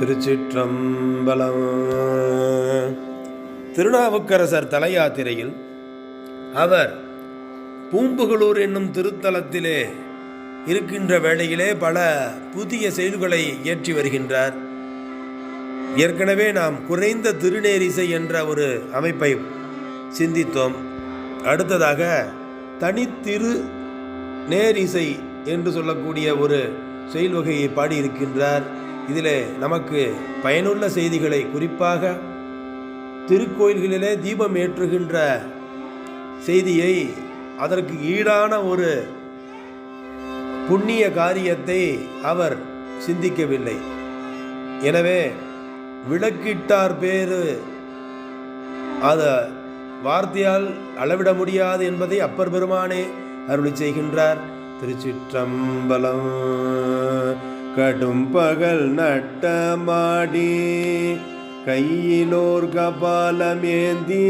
திருச்சிற்றம்பலம். திருநாவுக்கரசர் தல யாத்திரையில் அவர் பூம்புகளூர் என்னும் திருத்தலத்திலே இருக்கின்ற வேளையிலே பல புதிய செயல்களை இயற்றி வருகின்றார். ஏற்கனவே நாம் குறைந்த திருநேரிசை என்ற ஒரு அமைப்பை சிந்தித்தோம். அடுத்ததாக தனித்திரு நேரிசை என்று சொல்லக்கூடிய ஒரு செயல் வகையை பாடியிருக்கின்றார். இதில் நமக்கு பயனுள்ள செய்திகளை குறிப்பாக திருக்கோயில்களிலே தீபம் ஏற்றுகின்ற செய்தியை அதற்கு ஈடான ஒரு புண்ணிய காரியத்தை அவர் சிந்திக்கவில்லை. எனவே விளக்கிட்டார் பேரு. அத வார்த்தையால் அளவிட முடியாது என்பதை அப்பர் பெருமானே அருளி செய்கின்றார். திருச்சிற்றம்பலம் கடும் பகல் நட்டமாடி கையிலோர் கபாலமேந்தி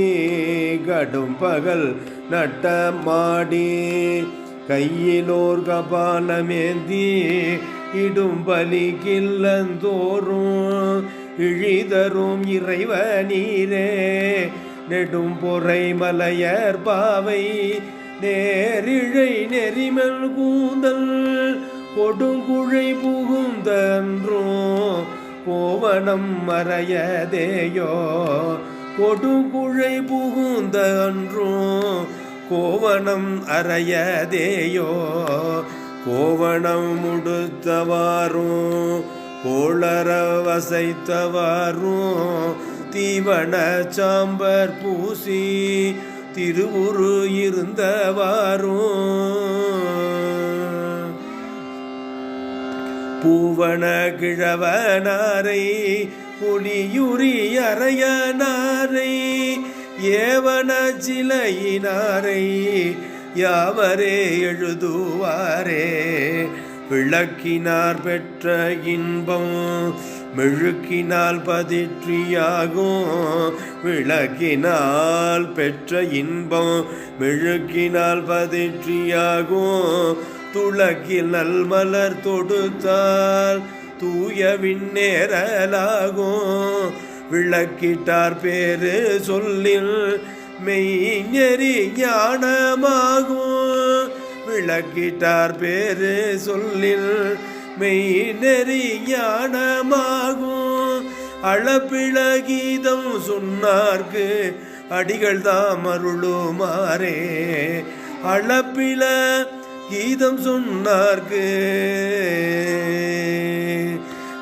கடும் பகல் நட்டமாடி கையிலோர் கபாலமேந்தி இடும் பலி கில்லந்தோறும் இழிதரும் இறைவ நீரே நெடும் பொறை மலையர் பாவை நேரிழை நெறிமல் கூந்தல் கொடுங்குழை புகுந்தன்றோ கோவணம் மறையதேயோ கொடுங்குழை புகுந்தன்றோ கோவணம் அறையதேயோ கோவணம் முடுத்தவாரும் கோளர வசைத்தவாரும் தீவன சாம்பர் பூசி திருவுரு இருந்தவாரும் பூவன கிழவனாரை புலியுரி ஏவன சிலையினாரை யாவரே எழுதுவாரே. விளக்கினார் பெற்ற இன்பம் மெழுக்கினால் பதிற்றியாகும். விளக்கினால் பெற்ற இன்பம் மெழுக்கினால் பதிற்றியாகும். துளக்கில் நல்மலர் தொடுத்தால் தூய விண்ணேறலாகும். விளக்கிட்டார் பேரு சொல்லில் மெய்ஞரி ஞானமாகும். விளக்கிட்டார் பேரு சொல்லில் மெய்நெறி ஞானமாகும். அளப்பிள கீதம் சொன்னார்க்கு அடிகள் தாம் அருளுமாறே. அளப்பிள கீதம் சொன்னார்க்கு.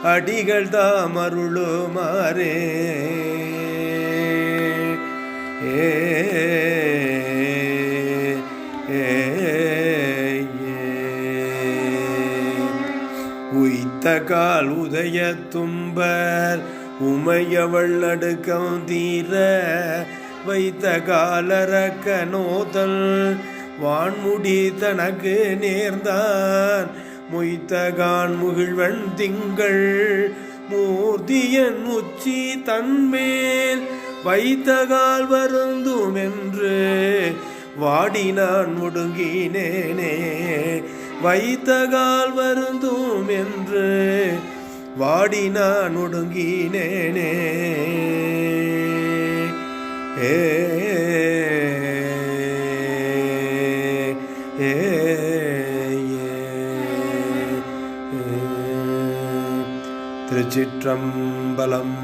அடிகள் தாம் அருளுமாறே. ஏ ஏ உய்த்த கால் உதய தும்பர் உமையவள் அடுக்கம் தீர வைத்த காலரக்க நோதல் வான்முடி தனக்கு நேர்ந்தான். மொய்த்தகான் முகிழ்வன் திங்கள் மூர்த்தியன் உச்சி தன்மேல். வைத்தகால் வருந்தும் என்று வாடினான் முடுங்கினேனே. வைத்தகால் வருந்தும் என்று வாடினான் ஒடுங்கினேனே ஏ திருச்சிற்றம்பலம்